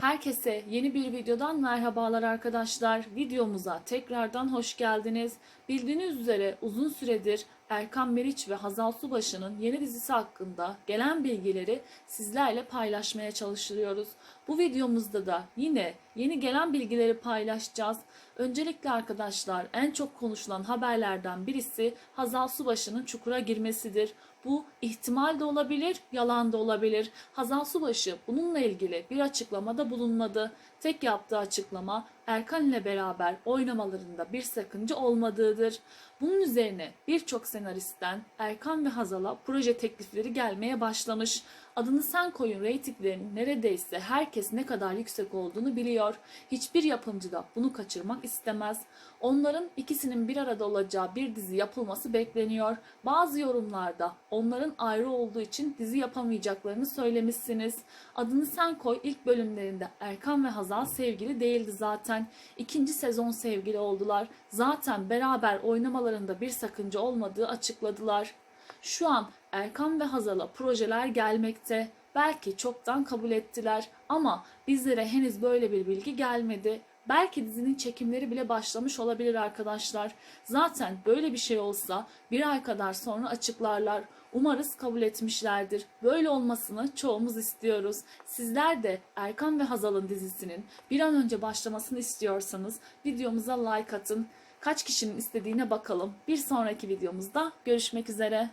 Herkese yeni bir videodan merhabalar arkadaşlar. Videomuza tekrardan hoş geldiniz. Bildiğiniz üzere uzun süredir Erkan Meriç ve Hazal Subaşı'nın yeni dizisi hakkında gelen bilgileri sizlerle paylaşmaya çalışıyoruz. Bu videomuzda da yine yeni gelen bilgileri paylaşacağız. Öncelikle arkadaşlar en çok konuşulan haberlerden birisi Hazal Subaşı'nın çukura girmesidir. Bu ihtimal de olabilir, yalan da olabilir. Hazal Subaşı bununla ilgili bir açıklamada bulunmadı. Tek yaptığı açıklama Erkan ile beraber oynamalarında bir sakınca olmadığıdır. Bunun üzerine birçok senaristten Erkan ve Hazal'a proje teklifleri gelmeye başlamış. Adını sen koyun reytinglerinin neredeyse herkes ne kadar yüksek olduğunu biliyor. Hiçbir yapımcı da bunu kaçırmak istemez. Onların ikisinin bir arada olacağı bir dizi yapılması bekleniyor. Bazı yorumlarda onların ayrı olduğu için dizi yapamayacaklarını söylemişsiniz. Adını sen koy ilk bölümlerinde Erkan ve Hazal sevgili değildi zaten. İkinci sezon sevgili oldular. Zaten beraber oynamalarında bir sakınca olmadığı açıkladılar. Şu an Erkan ve Hazal'a projeler gelmekte. Belki çoktan kabul ettiler ama bizlere henüz böyle bir bilgi gelmedi. Belki dizinin çekimleri bile başlamış olabilir arkadaşlar. Zaten böyle bir şey olsa bir ay kadar sonra açıklarlar. Umarız kabul etmişlerdir. Böyle olmasını çoğumuz istiyoruz. Sizler de Erkan ve Hazal'ın dizisinin bir an önce başlamasını istiyorsanız videomuza like atın. Kaç kişinin istediğine bakalım. Bir sonraki videomuzda görüşmek üzere.